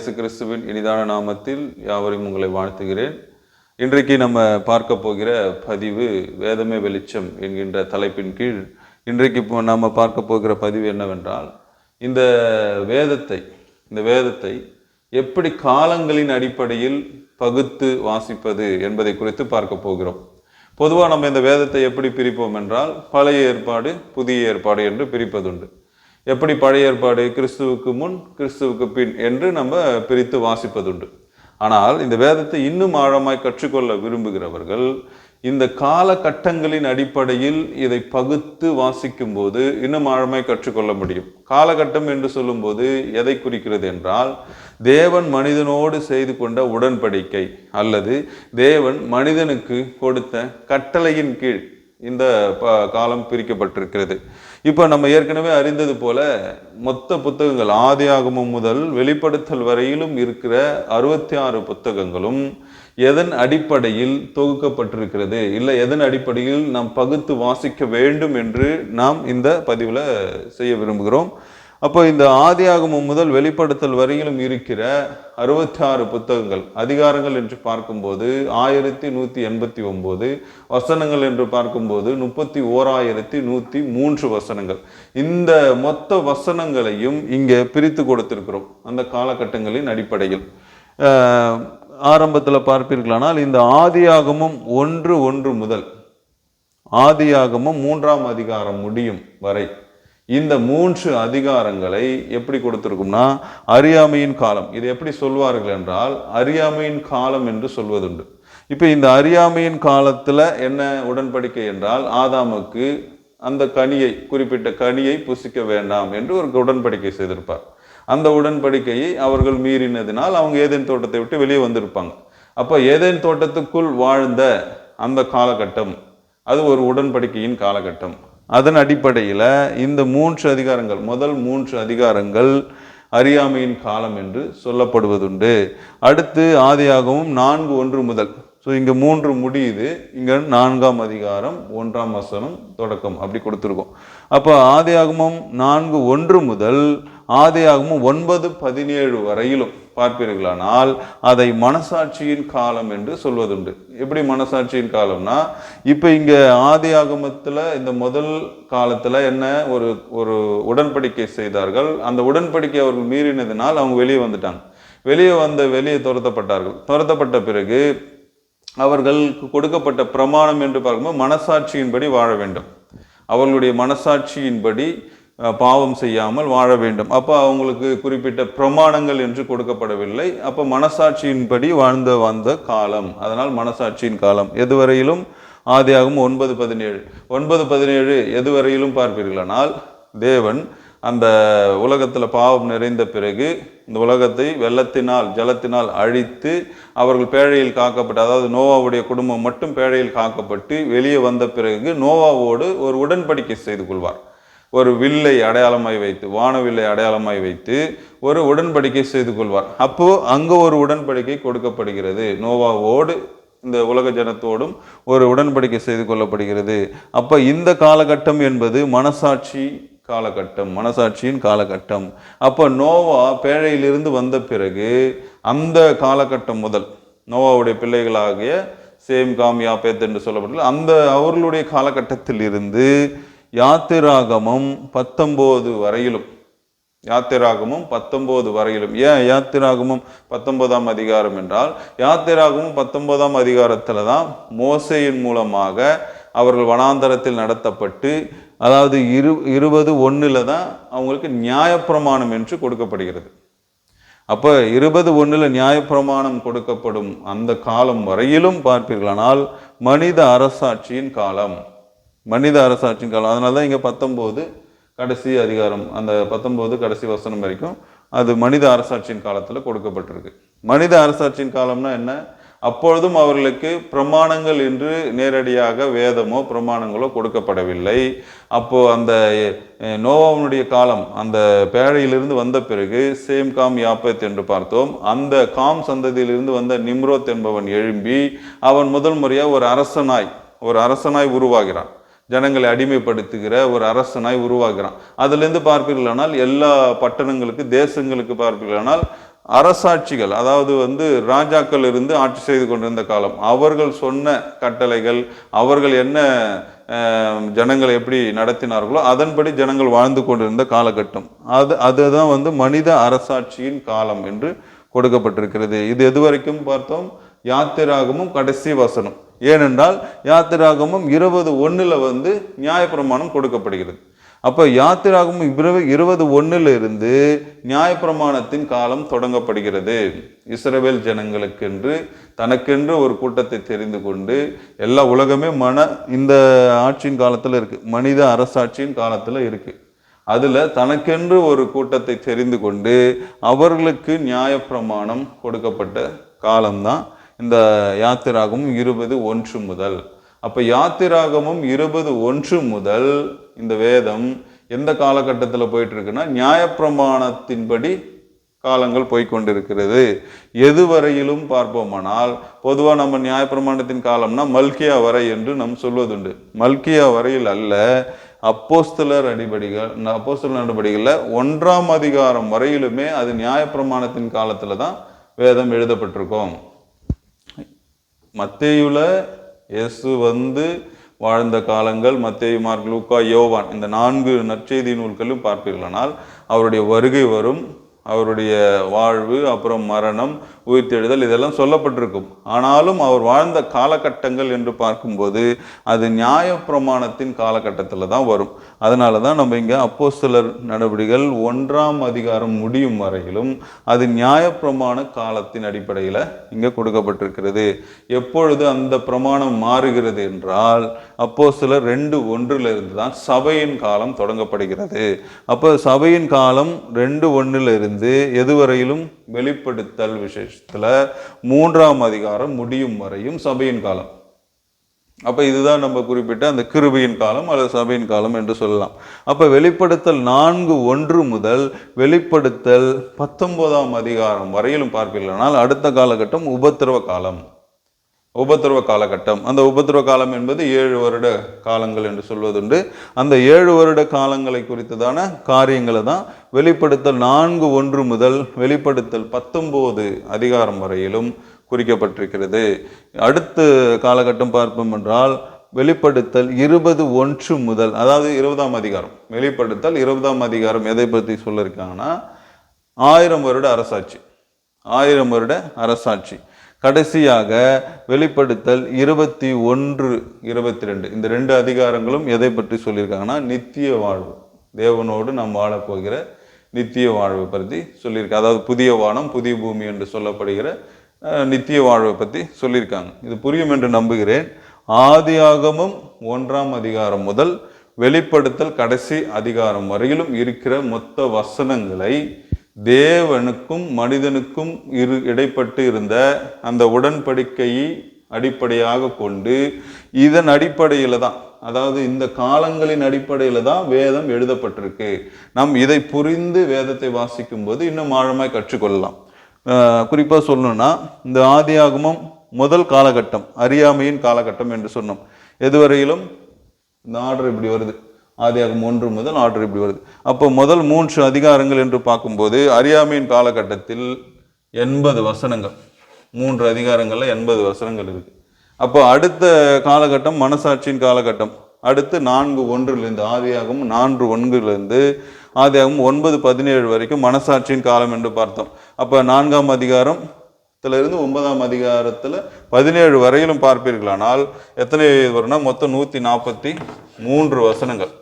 இயேசு கிறிஸ்துவின் இனிதான நாமத்தில் யாவரையும் உங்களை வாழ்த்துகிறேன். இன்றைக்கு நம்ம பார்க்க போகிற பதிவு வேதமே வெளிச்சம் என்கின்ற தலைப்பின் கீழ் இன்றைக்கு இப்போ நாம் பார்க்க போகிற பதிவு என்னவென்றால் இந்த வேதத்தை இந்த வேதத்தை எப்படி காலங்களின் அடிப்படையில் பகுத்து வாசிப்பது என்பதை குறித்து பார்க்க போகிறோம். பொதுவாக நம்ம இந்த வேதத்தை எப்படி பிரிப்போம் என்றால் பழைய ஏற்பாடு புதிய ஏற்பாடு என்று பிரிப்பதுண்டு. எப்படி பழைய ஏற்பாடு கிறிஸ்துவுக்கு முன் கிறிஸ்துவுக்கு பின் என்று நம்ம பிரித்து வாசிப்பதுண்டு. ஆனால் இந்த வேதத்தை இன்னும் ஆழமாய் கற்றுக்கொள்ள விரும்புகிறவர்கள் இந்த காலகட்டங்களின் அடிப்படையில் இதை பகுத்து வாசிக்கும் போது இன்னும் ஆழமாய் கற்றுக்கொள்ள முடியும். காலகட்டம் என்று சொல்லும்போது எதை குறிக்கிறது என்றால் தேவன் மனிதனோடு செய்து கொண்ட உடன்படிக்கை அல்லது தேவன் மனிதனுக்கு கொடுத்த கட்டளையின் கீழ் இந்த ப காலம் பிரிக்கப்பட்டிருக்கிறது. இப்போ நம்ம ஏற்கனவே அறிந்தது போல மொத்த புத்தகங்கள் ஆதியாகமம் முதல் வெளிப்படுத்தல் வரையிலும் இருக்கிற அறுபத்தி ஆறு புத்தகங்களும் எதன் அடிப்படையில் தொகுக்கப்பட்டிருக்கிறது? இல்லை எதன் அடிப்படையில் நாம் பகுத்து வாசிக்க வேண்டும் என்று நாம் இந்த பதிவில் செய்ய விரும்புகிறோம். அப்போ இந்த ஆதியாகமம் முதல் வெளிப்படுத்தல் வரையிலும் இருக்கிற அறுபத்தி ஆறு புத்தகங்கள் அதிகாரங்கள் என்று பார்க்கும்போது ஆயிரத்தி நூற்றி எண்பத்தி ஒம்பது வசனங்கள் என்று பார்க்கும்போது முப்பத்தி ஓராயிரத்தி நூற்றி மூன்று வசனங்கள். இந்த மொத்த வசனங்களையும் இங்கே பிரித்து கொடுத்திருக்கிறோம் அந்த காலகட்டங்களின் அடிப்படையில். ஆரம்பத்தில் பார்ப்பீர்களானால் இந்த ஆதியாகமும் ஒன்று ஒன்று முதல் ஆதியாகமும் மூன்றாம் அதிகாரம் முடியும் வரை இந்த மூன்று அதிகாரங்களை எப்படி கொடுத்துருக்கும்னா அறியாமையின் காலம். இது எப்படி சொல்வார்கள் என்றால் அறியாமையின் காலம் என்று சொல்வதுண்டு. இப்போ இந்த அறியாமையின் காலத்தில் என்ன உடன்படிக்கை என்றால் ஆதாமுக்கு அந்த கனியை குறிப்பிட்ட கனியை புசிக்க வேண்டாம் என்று ஒரு உடன்படிக்கை செய்திருப்பார். அந்த உடன்படிக்கையை அவர்கள் மீறினதினால் அவங்க ஏதேன் தோட்டத்தை விட்டு வெளியே வந்திருப்பாங்க. அப்போ ஏதேன் தோட்டத்துக்குள் வாழ்ந்த அந்த காலகட்டம் அது ஒரு உடன்படிக்கையின் காலகட்டம். அதன் அடிப்படையில் இந்த மூன்று அதிகாரங்கள் முதல் மூன்று அதிகாரங்கள் அறியாமையின் காலம் என்று சொல்லப்படுவதுண்டு. அடுத்து ஆதியாகவும் நான்கு ஒன்று முதல். ஸோ இங்கே மூன்று முடியுது. இங்கே நான்காம் அதிகாரம் ஒன்றாம் வசனம் தொடக்கம். அப்படி கொடுத்துருக்கோம். அப்போ ஆதியாகமும் நான்கு ஒன்று முதல் ஆதியாகமும் ஒன்பது பதினேழு வரையிலும் பார்ப்பீர்களானால் அதை மனசாட்சியின் காலம் என்று சொல்வதுண்டு. எப்படி மனசாட்சியின் காலம்னா இப்போ இங்கே ஆதி ஆகமத்தில் இந்த முதல் காலத்தில் என்ன ஒரு ஒரு உடன்படிக்கை செய்தார்கள். அந்த உடன்படிக்கை அவர்கள் மீறினதினால் அவங்க வெளியே வந்துட்டாங்க. வெளியே வந்த வெளியே துரத்தப்பட்டார்கள். துரத்தப்பட்ட பிறகு அவர்களுக்கு கொடுக்கப்பட்ட பிரமாணம் என்று பார்க்கும்போது மனசாட்சியின்படி வாழ வேண்டும். அவர்களுடைய மனசாட்சியின்படி பாவம் செய்யாமல் வாழ வேண்டும். அப்போ அவங்களுக்கு குறிப்பிட்ட பிரமாணங்கள் என்று கொடுக்கப்படவில்லை. அப்போ மனசாட்சியின்படி வாழ்ந்த வந்த காலம். அதனால் மனசாட்சியின் காலம். எதுவரையிலும் ஆதியாகும் ஒன்பது பதினேழு. ஒன்பது பதினேழு எதுவரையிலும் பார்ப்பீர்களானால் தேவன் அந்த உலகத்தில் பாவம் நிறைந்த பிறகு இந்த உலகத்தை வெள்ளத்தினால் ஜலத்தினால் அழித்து அவர்கள் பேழையில் காக்கப்பட்டு அதாவது நோவாவுடைய குடும்பம் மட்டும் பேழையில் காக்கப்பட்டு வெளியே வந்த பிறகு நோவாவோடு ஒரு உடன்படிக்கை செய்து கொள்வார். ஒரு வில்லை அடையாளமாய் வைத்து வானவில்லை அடையாளமாய் வைத்து ஒரு உடன்படிக்கை செய்து கொள்வார். அப்போ அங்கே ஒரு உடன்படிக்கை கொடுக்கப்படுகிறது. நோவாவோடு இந்த உலக ஜனத்தோடும் ஒரு உடன்படிக்கை செய்து கொள்ளப்படுகிறது. அப்போ இந்த காலகட்டம் என்பது மனசாட்சி காலகட்டம் மனசாட்சியின் காலகட்டம். அப்போ நோவா பேழையிலிருந்து வந்த பிறகு அந்த காலகட்டம் முதல் நோவாவுடைய பிள்ளைகளாகிய சேம் காமியா பேத் என்று சொல்லப்பட்டது அந்த அவர்களுடைய காலகட்டத்தில் இருந்து யாத்திராகமம் பத்தொம்போது வரையிலும். யாத்திராகமும் பத்தொம்போது வரையிலும். ஏன் யாத்திராகமும் பத்தொன்பதாம் அதிகாரம் என்றால் யாத்திராகமும் பத்தொன்பதாம் அதிகாரத்தில் தான் மோசையின் மூலமாக அவர்கள் வனாந்தரத்தில் நடத்தப்பட்டு அதாவது இரு இருபது ஒன்றில் தான் அவங்களுக்கு நியாயப்பிரமாணம் என்று கொடுக்கப்படுகிறது. அப்போ இருபது ஒன்றில் நியாயப்பிரமாணம் கொடுக்கப்படும் அந்த காலம் வரையிலும் பார்ப்பீர்களானால் மனித அரசாட்சியின் காலம். மனித அரசாட்சியின் காலம். அதனால தான் இங்கே பத்தொம்போது கடைசி அதிகாரம் அந்த பத்தொம்போது கடைசி வசனம் வரைக்கும் அது மனித அரசாட்சியின் காலத்தில் கொடுக்கப்பட்டிருக்கு. மனித அரசாட்சியின் காலம்னா என்ன? அப்பொழுதும் அவர்களுக்கு பிரமாணங்கள் என்று நேரடியாக வேதமோ பிரமாணங்களோ கொடுக்கப்படவில்லை. அப்போ அந்த நோவாவுடைய காலம் அந்த பேழையிலிருந்து வந்த பிறகு சேம் காம் யாப்பத் என்று பார்த்தோம். அந்த காம் சந்ததியிலிருந்து வந்த நிம்ரோத் என்பவன் எழும்பி அவன் முதல் முறையாக ஒரு அரசனாய் ஒரு அரசனாய் உருவாகிறான். ஜனங்களை அடிமைப்படுத்துகிற ஒரு அரசனாய் உருவாகிறான். அதுலேருந்து பார்ப்பீர்களானால் எல்லா பட்டணங்களுக்கு தேசங்களுக்கு பார்ப்பீர்களானால் அரசாட்சிகள் அதாவது வந்து ராஜாக்கள் இருந்து ஆட்சி செய்து கொண்டிருந்த காலம் அவர்கள் சொன்ன கட்டளைகள் அவர்கள் என்ன ஜனங்களை எப்படி நடத்தினார்களோ அதன்படி ஜனங்கள் வாழ்ந்து கொண்டிருந்த காலகட்டம். அது அதுதான் வந்து மனித அரசாட்சியின் காலம் என்று கொடுக்கப்பட்டிருக்கிறது. இது எதுவரைக்கும் பார்த்தோம்? யாத்திராகமும் கடைசி வசனம். ஏனென்றால் யாத்திராகமும் இருபது ஒன்றில் வந்து நியாயப்பிரமாணம் கொடுக்கப்படுகிறது. அப்போ யாத்திராகமும் இருபது இருபது ஒண்ணுல இருந்து நியாயப்பிரமாணத்தின் காலம் தொடங்கப்படுகிறது. இஸ்ரேவேல் ஜனங்களுக்கென்று தனக்கென்று ஒரு கூட்டத்தை தெரிந்து கொண்டு எல்லா உலகமே மன இந்த ஆட்சியின் காலத்தில் இருக்குது மனித அரசாட்சியின் காலத்தில் இருக்குது அதில் தனக்கென்று ஒரு கூட்டத்தை தெரிந்து கொண்டு அவர்களுக்கு நியாயப்பிரமாணம் கொடுக்கப்பட்ட காலம்தான் இந்த யாத்திராகமும் இருபது ஒன்று முதல். அப்போ யாத்திராகமும் இருபது ஒன்று முதல் இந்த வேதம் எந்த காலகட்டத்தில் போயிட்டுருக்குன்னா நியாயப்பிரமாணத்தின்படி காலங்கள் போய்க்கொண்டிருக்கிறது. எதுவரையிலும் பார்ப்போமானால் பொதுவாக நம்ம நியாயப்பிரமாணத்தின் காலம்னா மல்கியா வரை என்று நம் சொல்வதுண்டு. மல்கியா வரையில் அல்ல அப்போஸ்தலர் அடிப்படைகள் அப்போஸ்தலர் நடவடிக்கைகளில் ஒன்றாம் அதிகாரம் வரையிலுமே அது நியாயப்பிரமாணத்தின் காலத்தில் தான் வேதம் எழுதப்பட்டிருக்கும். மத்தேயுல இயேசு வந்து வாழ்ந்த காலங்கள் மத்தேயு மார்க் லூக்கா யோவான் இந்த நான்கு நற்செய்தி நூல்களும் பார்ப்பீர்களானால் அவருடைய வருகை வரும் அவருடைய வாழ்வு அப்புறம் மரணம் உயிர்த்தெழுதல் இதெல்லாம் சொல்லப்பட்டிருக்கும். ஆனாலும் அவர் வாழ்ந்த காலகட்டங்கள் என்று பார்க்கும்போது அது நியாயப்பிரமாணத்தின் காலகட்டத்தில் தான் வரும். அதனால தான் நம்ம இங்கே அப்போஸ்தலர் நடவடிக்கைகள் ஒன்றாம் அதிகாரம் முடியும் வரையிலும் அது நியாயப்பிரமாண காலத்தின் அடிப்படையில் இங்கே கொடுக்கப்பட்டிருக்கிறது. எப்பொழுது அந்த பிரமாணம் மாறுகிறது என்றால் அப்போ சிலர் ரெண்டு ஒன்றிலிருந்து தான் சபையின் காலம் தொடங்கப்படுகிறது. அப்போ சபையின் காலம் ரெண்டு ஒன்றிலிருந்து எதுவரையிலும் வெளிப்படுத்தல் விசேஷத்தில் மூன்றாம் அதிகாரம் முடியும் வரையும் சபையின் காலம். அப்போ இதுதான் நம்ம குறிப்பிட்ட அந்த கிருபியின் காலம் அல்லது சபையின் காலம் என்று சொல்லலாம். அப்போ வெளிப்படுத்தல் நான்கு ஒன்று முதல் வெளிப்படுத்தல் பத்தொன்பதாம் அதிகாரம் வரையிலும் பார்ப்பீர்களானால் அடுத்த காலகட்டம் உபத்திரவ காலம். உபத்திரவ காலகட்டம். அந்த உபத்திரவ காலம் என்பது ஏழு வருட காலங்கள் என்று சொல்வதுண்டு. அந்த ஏழு வருட காலங்களை குறித்ததான காரியங்களை தான் வெளிப்படுத்தல் நான்கு ஒன்று முதல் வெளிப்படுத்தல் பத்தொம்போது அதிகாரம் வரையிலும் குறிக்கப்பட்டிருக்கிறது. அடுத்த காலகட்டம் பார்ப்போம் என்றால் வெளிப்படுத்தல் இருபது ஒன்று முதல் அதாவது இருபதாம் அதிகாரம். வெளிப்படுத்தல் இருபதாம் அதிகாரம் எதை பற்றி சொல்லியிருக்காங்கன்னா ஆயிரம் வருட அரசாட்சி. ஆயிரம் வருட அரசாட்சி. கடைசியாக வெளிப்படுத்தல் இருபத்தி ஒன்று இருபத்தி ரெண்டு. இந்த ரெண்டு அதிகாரங்களும் எதை பற்றி சொல்லியிருக்காங்கன்னா நித்திய வாழ்வு. தேவனோடு நாம் வாழப்போகிற நித்திய வாழ்வை பற்றி சொல்லியிருக்காங்க அதாவது புதிய வானம் புதிய பூமி என்று சொல்லப்படுகிற நித்திய வாழ்வை பற்றி சொல்லியிருக்காங்க. இது புரியும் என்று நம்புகிறேன். ஆதியாகமும் ஒன்றாம் அதிகாரம் முதல் வெளிப்படுத்தல் கடைசி அதிகாரம் வரையிலும் இருக்கிற மொத்த வசனங்களை தேவனுக்கும் மனிதனுக்கும் இரு இடைப்பட்டு இருந்த அந்த உடன்படிக்கையை அடிப்படையாக கொண்டு இதன் அடிப்படையில் தான் அதாவது இந்த காலங்களின் அடிப்படையில் தான் வேதம் எழுதப்பட்டிருக்கு. நாம் இதை புரிந்து வேதத்தை வாசிக்கும் போது இன்னும் ஆழமாய் கற்றுக்கொள்ளலாம். குறிப்பாக சொல்லணும்னா இந்த ஆதியாகமம் முதல் காலகட்டம் அறியாமையின் காலகட்டம் என்று சொன்னோம். எதுவரையிலும் இந்த ஆர்டர் இப்படி வருது. ஆதியாகும் ஒன்று முதல் ஆர்டர் இப்படி வருது. அப்போ முதல் மூன்று அதிகாரங்கள் என்று பார்க்கும்போது அறியாமையின் காலகட்டத்தில் எண்பது வசனங்கள். மூன்று அதிகாரங்களில் எண்பது வசனங்கள் இருக்கு. அப்போ அடுத்த காலகட்டம் மனசாட்சியின் காலகட்டம். அடுத்து நான்கு ஒன்றிலிருந்து ஆதியாகவும் நான்கு ஒன்றிலிருந்து ஆதியாகவும் ஒன்பது பதினேழு வரைக்கும் மனசாட்சியின் காலம் என்று பார்த்தோம். அப்போ நான்காம் அதிகாரம் இருந்து ஒன்பதாம் அதிகாரத்தில் பதினேழு வரையிலும் பார்ப்பீர்களானால் எத்தனை வரும்னா மொத்தம் நூற்றி நாற்பத்தி மூன்று வசனங்கள்.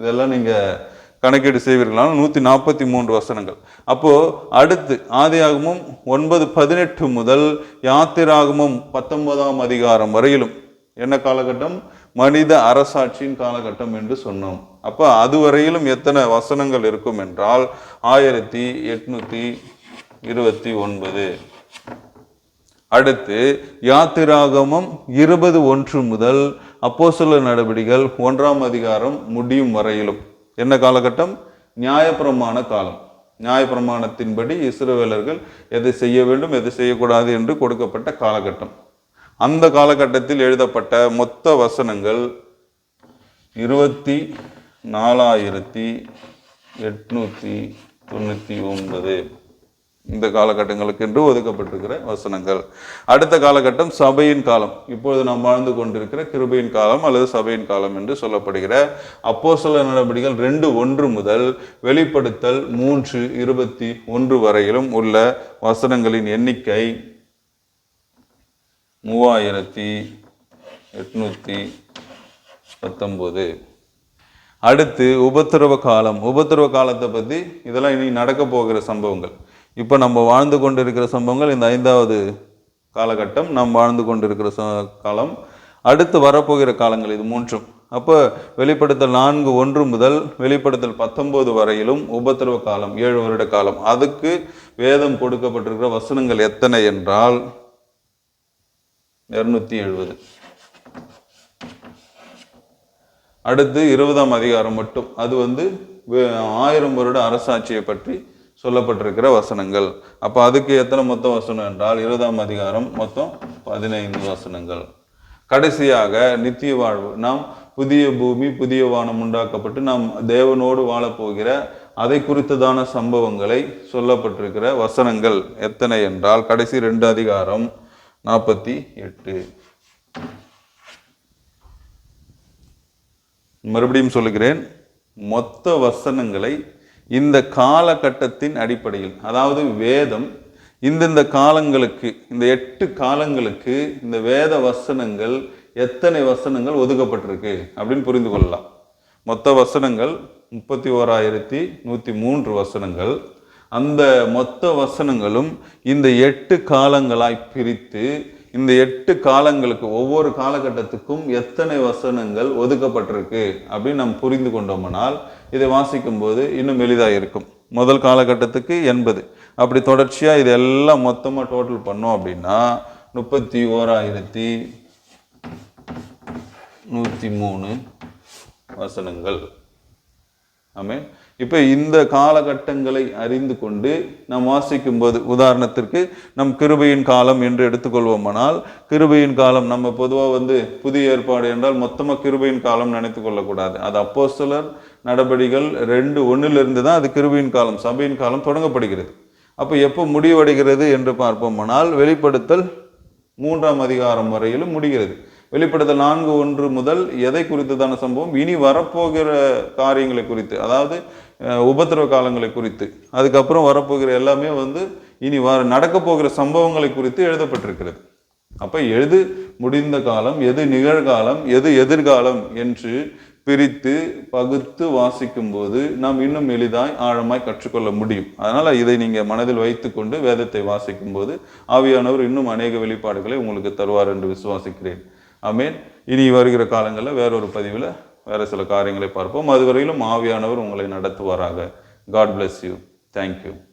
இதெல்லாம் நீங்கள் கணக்கீடு செய்வீர்களானால் நூத்தி நாற்பத்தி மூன்று வசனங்கள். அப்போ அடுத்து ஆதியாகமும் ஒன்பது பதினெட்டு முதல் யாத்திராகமும் பத்தொன்பதாம் அதிகாரம் வரையிலும் என்ன காலகட்டம்? மனித அரசாட்சியின் காலகட்டம் என்று சொன்னோம். அப்போ அதுவரையிலும் எத்தனை வசனங்கள் இருக்கும் என்றால் ஆயிரத்தி எட்நூத்தி இருபத்தி ஒன்பது. அடுத்து யாத்திராகமம் இருபது ஒன்று முதல் அப்போசல நடவடிக்கைகள் ஒன்றாம் அதிகாரம் முடியும் வரையிலும். என்ன காலகட்டம்? நியாயப்பிரமாண காலம். நியாயப்பிரமாணத்தின்படி இஸ்ரவேலர்கள் எதை செய்ய வேண்டும் எதை செய்யக்கூடாது என்று கொடுக்கப்பட்ட காலகட்டம். அந்த காலகட்டத்தில் எழுதப்பட்ட மொத்த வசனங்கள் இருபத்தி நாலாயிரத்தி எட்நூற்றி தொண்ணூற்றி ஒன்பது. இந்த காலகட்டங்களுக்கு என்று ஒதுக்கப்பட்டிருக்கிற வசனங்கள். அடுத்த காலகட்டம் சபையின் காலம். இப்பொழுது நாம் வாழ்ந்து கொண்டிருக்கிற கிருபையின் காலம் அல்லது சபையின் காலம் என்று சொல்லப்படுகிற அப்போஸ்தல நடவடிக்கைகள் ரெண்டு ஒன்று முதல் வெளிப்படுத்தல் மூன்று இருபத்தி ஒன்று வரையிலும் உள்ள வசனங்களின் எண்ணிக்கை மூவாயிரத்தி எட்நூத்தி பத்தொன்பது. அடுத்து உபத்திரவ காலம். உபத்திரவ காலத்தை பற்றி இதெல்லாம் இனி நடக்க போகிற சம்பவங்கள். இப்போ நம்ம வாழ்ந்து கொண்டிருக்கிற சம்பவங்கள் இந்த ஐந்தாவது காலகட்டம் நாம் வாழ்ந்து கொண்டிருக்கிற ச- காலம் அடுத்து வரப்போகிற காலங்கள் இது மூன்றும். அப்போ வெளிப்படுத்தல் நான்கு ஒன்று முதல் வெளிப்படுத்தல் பத்தொன்பது வரையிலும் உபத்திரவ காலம் ஏழு வருட காலம். அதுக்கு வேதம் கொடுக்கப்பட்டிருக்கிற வசனங்கள் எத்தனை என்றால் இருநூத்தி எழுபது அடுத்து இருபதாம் அதிகாரம் மட்டும். அது வந்து ஆயிரம் வருட அரசாட்சியை பற்றி சொல்லப்பட்டிருக்கிற வசனங்கள். அப்போ அதுக்கு எத்தனை மொத்தம் வசனம் என்றால் இருபதாம் அதிகாரம் மொத்தம் பதினைந்து வசனங்கள். கடைசியாக நித்திய வாழ்வு. நாம் புதிய பூமி புதிய வானம் உண்டாக்கப்பட்டு நாம் தேவனோடு வாழப்போகிற அதை குறித்ததான சம்பவங்களை சொல்லப்பட்டிருக்கிற வசனங்கள் எத்தனை என்றால் கடைசி ரெண்டு அதிகாரம் நாற்பத்தி எட்டு. மறுபடியும் சொல்லுகிறேன் மொத்த வசனங்களை இந்த காலகட்டத்தின் அடிப்படையில் அதாவது வேதம் இந்தந்த காலங்களுக்கு இந்த எட்டு காலங்களுக்கு இந்த வேத வசனங்கள் எத்தனை வசனங்கள் ஒதுக்கப்பட்டிருக்கு அப்படின்னு புரிந்து கொள்ளலாம். மொத்த வசனங்கள் முப்பத்தி ஓராயிரத்தி நூற்றி மூன்று வசனங்கள். அந்த மொத்த வசனங்களும் இந்த எட்டு காலங்களாய் பிரித்து இந்த எட்டு காலங்களுக்கு ஒவ்வொரு காலகட்டத்துக்கும் எத்தனை வசனங்கள் ஒதுக்கப்பட்டிருக்கு அப்படின்னு நாம் புரிந்து கொண்டோம்னால் இதை வாசிக்கும் போது இன்னும் எளிதாக இருக்கும். முதல் காலகட்டத்துக்கு எண்பது. அப்படி தொடர்ச்சியாக இது எல்லாம் மொத்தமாக டோட்டல் பண்ணோம் அப்படின்னா முப்பத்தி ஓராயிரத்தி நூற்றி மூணு வசனங்கள். ஆமே இப்போ இந்த காலகட்டங்களை அறிந்து கொண்டு நாம் வாசிக்கும் போது உதாரணத்திற்கு நம் கிருபையின் காலம் என்று எடுத்துக்கொள்வோமானால் கிருபையின் காலம் நம்ம பொதுவாக வந்து புதிய ஏற்பாடு என்றால் மொத்தமாக கிருபையின் காலம் நினைத்து கொள்ளக்கூடாது. அது அப்போஸ்தலர் நடபடிகள் ரெண்டு ஒன்றிலிருந்து தான் அது கிருபையின் காலம் சபையின் காலம் தொடங்கப்படுகிறது. அப்போ எப்போ முடிவடைகிறது என்று பார்ப்போமானால் வெளிப்படுத்தல் மூன்றாம் அதிகாரம் வரையிலும் முடிகிறது. வெளிப்படுத்தல் நான்கு ஒன்று முதல் எதை குறித்ததான சம்பவம்? இனி வரப்போகிற காரியங்களை குறித்து அதாவது உபத்திரவ காலங்களை குறித்து. அதுக்கப்புறம் வரப்போகிற எல்லாமே வந்து இனி வர நடக்க போகிற சம்பவங்களை குறித்து எழுதப்பட்டிருக்கிறது. அப்போ எது முடிந்த காலம் எது நிகழ்காலம் எது எதிர்காலம் என்று பிரித்து பகுத்து வாசிக்கும் போது நாம் இன்னும் எளிதாய் ஆழமாய் கற்றுக்கொள்ள முடியும். அதனால் இதை நீங்கள் மனதில் வைத்துக்கொண்டு வேதத்தை வாசிக்கும் போது ஆவியானவர் இன்னும் அநேக வெளிப்பாடுகளை உங்களுக்கு தருவார் என்று விசுவாசிக்கிறேன். ஆமென். இனி வருகிற காலங்களில் வேறொரு பதிவில் வேறு சில காரியங்களை பார்ப்போம். அதுவரையிலும் ஆவியானவர் உங்களை நடத்துவாராக. God bless you thank you